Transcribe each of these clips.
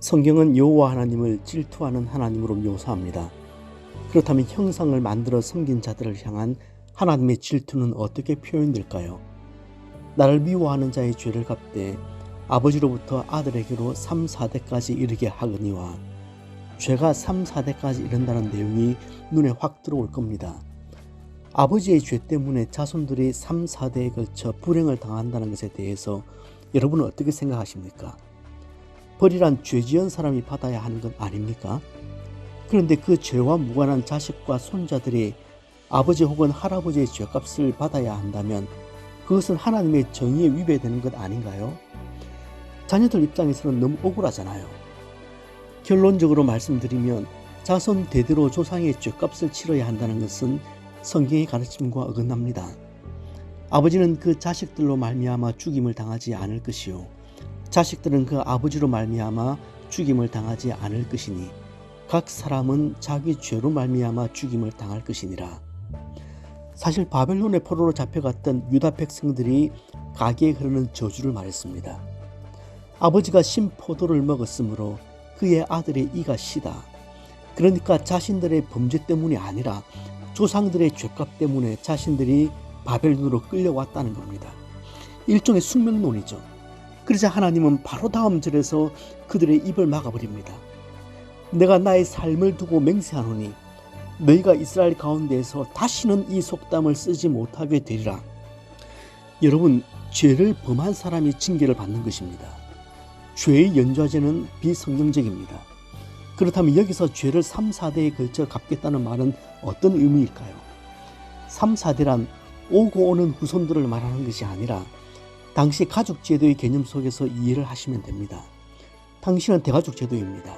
성경은 여호와 하나님을 질투하는 하나님으로 묘사합니다. 그렇다면 형상을 만들어 섬긴 자들을 향한 하나님의 질투는 어떻게 표현될까요? 나를 미워하는 자의 죄를 갚되 아버지로부터 아들에게로 3, 4대까지 이르게 하거니와 죄가 3, 4대까지 이른다는 내용이 눈에 확 들어올 겁니다. 아버지의 죄 때문에 자손들이 3, 4대에 걸쳐 불행을 당한다는 것에 대해서 여러분은 어떻게 생각하십니까? 벌이란 죄 지은 사람이 받아야 하는 건 아닙니까? 그런데 그 죄와 무관한 자식과 손자들이 아버지 혹은 할아버지의 죄값을 받아야 한다면 그것은 하나님의 정의에 위배되는 것 아닌가요? 자녀들 입장에서는 너무 억울하잖아요. 결론적으로 말씀드리면 자손 대대로 조상의 죄값을 치러야 한다는 것은 성경의 가르침과 어긋납니다. 아버지는 그 자식들로 말미암아 죽임을 당하지 않을 것이요 자식들은 그 아버지로 말미암아 죽임을 당하지 않을 것이니 각 사람은 자기 죄로 말미암아 죽임을 당할 것이니라. 사실 바벨론의 포로로 잡혀갔던 유다 백성들이 가게에 흐르는 저주를 말했습니다. 아버지가 신 포도를 먹었으므로 그의 아들의 이가 시다. 그러니까 자신들의 범죄 때문이 아니라 조상들의 죄값 때문에 자신들이 바벨론으로 끌려왔다는 겁니다. 일종의 숙명론이죠. 그러자 하나님은 바로 다음 절에서 그들의 입을 막아버립니다. 내가 나의 삶을 두고 맹세하노니 너희가 이스라엘 가운데에서 다시는 이 속담을 쓰지 못하게 되리라. 여러분, 죄를 범한 사람이 징계를 받는 것입니다. 죄의 연좌제는 비성경적입니다. 그렇다면 여기서 죄를 3, 4대에 걸쳐 갚겠다는 말은 어떤 의미일까요? 3, 4대란 오고 오는 후손들을 말하는 것이 아니라 당시 가족 제도의 개념 속에서 이해를 하시면 됩니다. 당신은 대가족 제도입니다.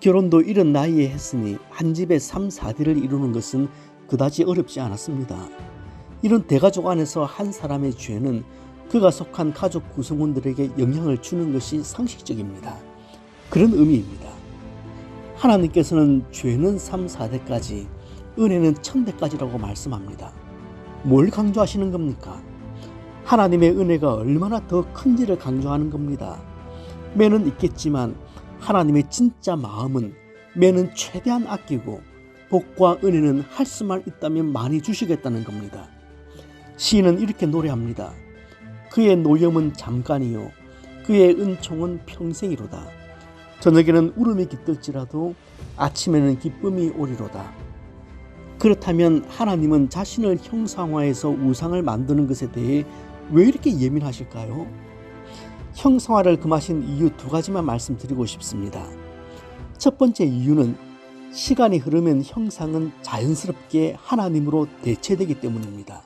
결혼도 이런 나이에 했으니 한 집에 3, 4대를 이루는 것은 그다지 어렵지 않았습니다. 이런 대가족 안에서 한 사람의 죄는 그가 속한 가족 구성원들에게 영향을 주는 것이 상식적입니다. 그런 의미입니다. 하나님께서는 죄는 3, 4대까지, 은혜는 1000대까지라고 말씀합니다. 뭘 강조하시는 겁니까? 하나님의 은혜가 얼마나 더 큰지를 강조하는 겁니다. 매는 있겠지만 하나님의 진짜 마음은 매는 최대한 아끼고 복과 은혜는 할 수만 있다면 많이 주시겠다는 겁니다. 시인은 이렇게 노래합니다. 그의 노염은 잠깐이요 그의 은총은 평생이로다. 저녁에는 울음이 깃들지라도 아침에는 기쁨이 오리로다. 그렇다면 하나님은 자신을 형상화해서 우상을 만드는 것에 대해 왜 이렇게 예민하실까요? 형상화를 금하신 이유 두 가지만 말씀드리고 싶습니다. 첫 번째 이유는 시간이 흐르면 형상은 자연스럽게 하나님으로 대체되기 때문입니다.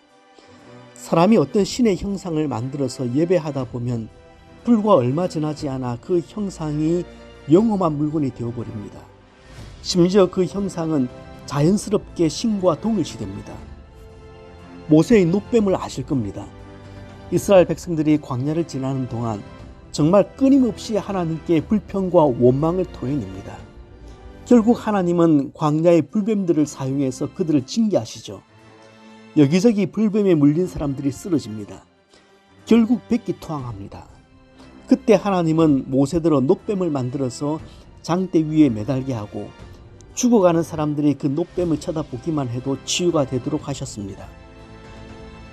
사람이 어떤 신의 형상을 만들어서 예배하다 보면 불과 얼마 지나지 않아 그 형상이 영험한 물건이 되어버립니다. 심지어 그 형상은 자연스럽게 신과 동일시됩니다. 모세의 노뱀을 아실 겁니다. 이스라엘 백성들이 광야를 지나는 동안 정말 끊임없이 하나님께 불평과 원망을 토해냅니다. 결국 하나님은 광야의 불뱀들을 사용해서 그들을 징계하시죠. 여기저기 불뱀에 물린 사람들이 쓰러집니다. 결국 백기투항합니다. 그때 하나님은 모세들어 노뱀을 만들어서 장대 위에 매달게 하고 죽어가는 사람들이 그 노뱀을 쳐다보기만 해도 치유가 되도록 하셨습니다.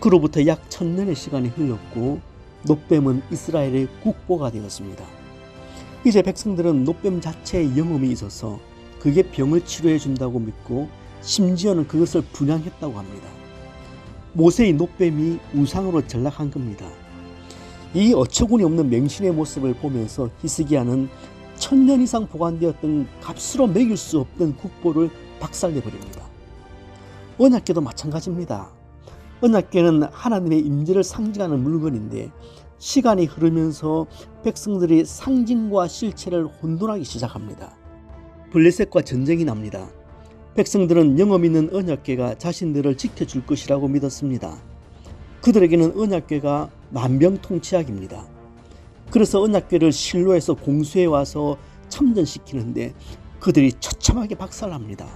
그로부터 약 천년의 시간이 흘렀고 노뱀은 이스라엘의 국보가 되었습니다. 이제 백성들은 노뱀 자체에 영험이 있어서 그게 병을 치료해 준다고 믿고 심지어는 그것을 분양했다고 합니다. 모세의 노뱀이 우상으로 전락한 겁니다. 이 어처구니 없는 맹신의 모습을 보면서 히스기야는 천년 이상 보관되었던 값으로 매길 수 없던 국보를 박살내 버립니다. 언약궤도 마찬가지입니다. 언약궤는 하나님의 임재를 상징하는 물건인데 시간이 흐르면서 백성들이 상징과 실체를 혼돈하기 시작합니다. 블레셋과 전쟁이 납니다. 백성들은 영험 있는 언약궤가 자신들을 지켜줄 것이라고 믿었습니다. 그들에게는 언약궤가 만병통치약입니다. 그래서 언약궤를 실로에서 공수해 와서 참전시키는데 그들이 처참하게 박살납니다.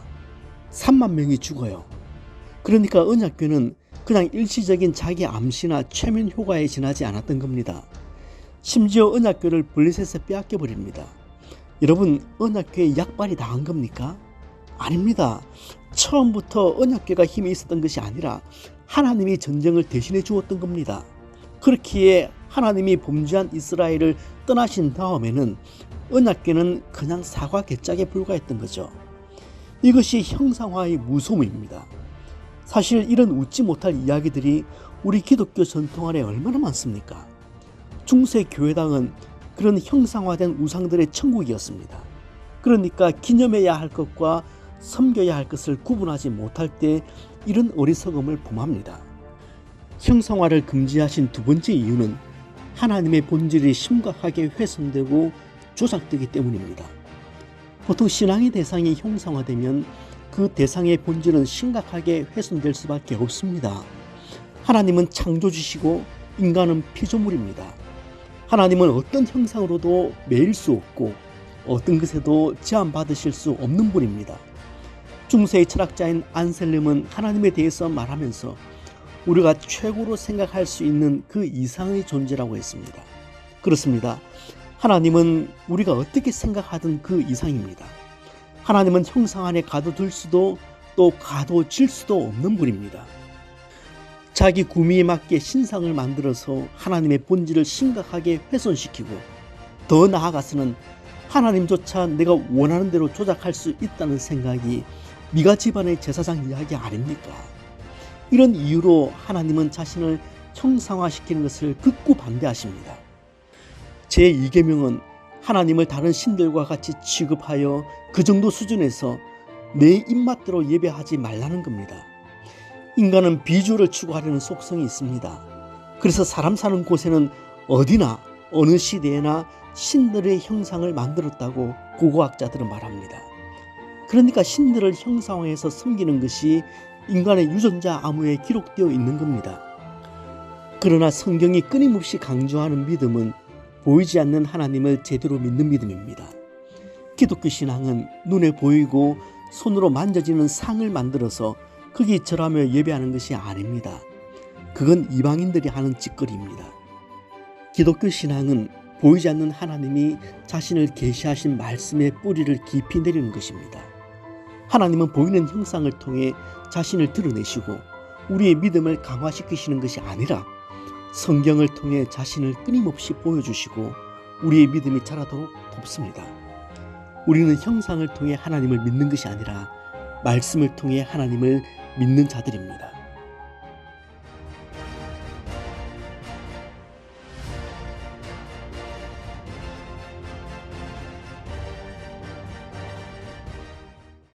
3만 명이 죽어요. 그러니까 언약궤는 그냥 일시적인 자기 암시나 최면 효과에 지나지 않았던 겁니다. 심지어 언약궤를 블레셋에 빼앗겨 버립니다. 여러분 언약궤에 약발이 당한 겁니까? 아닙니다. 처음부터 언약궤가 힘이 있었던 것이 아니라 하나님이 전쟁을 대신해 주었던 겁니다. 그렇기에 하나님이 범죄한 이스라엘을 떠나신 다음에는 언약궤는 그냥 사과 개짝에 불과했던 거죠. 이것이 형상화의 무소무입니다. 사실 이런 웃지 못할 이야기들이 우리 기독교 전통 안에 얼마나 많습니까? 중세 교회당은 그런 형상화된 우상들의 천국이었습니다. 그러니까 기념해야 할 것과 섬겨야 할 것을 구분하지 못할 때 이런 어리석음을 범합니다. 형상화를 금지하신 두 번째 이유는 하나님의 본질이 심각하게 훼손되고 조작되기 때문입니다. 보통 신앙의 대상이 형상화되면 그 대상의 본질은 심각하게 훼손될 수밖에 없습니다. 하나님은 창조주시고 인간은 피조물입니다. 하나님은 어떤 형상으로도 매일 수 없고 어떤 것에도 제한받으실 수 없는 분입니다. 중세의 철학자인 안셀름은 하나님에 대해서 말하면서 우리가 최고로 생각할 수 있는 그 이상의 존재라고 했습니다. 그렇습니다. 하나님은 우리가 어떻게 생각하든 그 이상입니다. 하나님은 형상 안에 가둬둘 수도 또 가둬질 수도 없는 분입니다. 자기 구미에 맞게 신상을 만들어서 하나님의 본질을 심각하게 훼손시키고 더 나아가서는 하나님조차 내가 원하는 대로 조작할 수 있다는 생각이 미가 집안의 제사장 이야기 아닙니까? 이런 이유로 하나님은 자신을 형상화시키는 것을 극구 반대하십니다. 제2계명은 하나님을 다른 신들과 같이 취급하여 그 정도 수준에서 내 입맛대로 예배하지 말라는 겁니다. 인간은 비주를 추구하려는 속성이 있습니다. 그래서 사람 사는 곳에는 어디나 어느 시대에나 신들의 형상을 만들었다고 고고학자들은 말합니다. 그러니까 신들을 형상화해서 섬기는 것이 인간의 유전자 암호에 기록되어 있는 겁니다. 그러나 성경이 끊임없이 강조하는 믿음은 보이지 않는 하나님을 제대로 믿는 믿음입니다. 기독교 신앙은 눈에 보이고 손으로 만져지는 상을 만들어서 거기 절하며 예배하는 것이 아닙니다. 그건 이방인들이 하는 짓거리입니다. 기독교 신앙은 보이지 않는 하나님이 자신을 계시하신 말씀의 뿌리를 깊이 내리는 것입니다. 하나님은 보이는 형상을 통해 자신을 드러내시고 우리의 믿음을 강화시키시는 것이 아니라 성경을 통해 자신을 끊임없이 보여주시고 우리의 믿음이 자라도록 돕습니다. 우리는 형상을 통해 하나님을 믿는 것이 아니라 말씀을 통해 하나님을 믿는 자들입니다.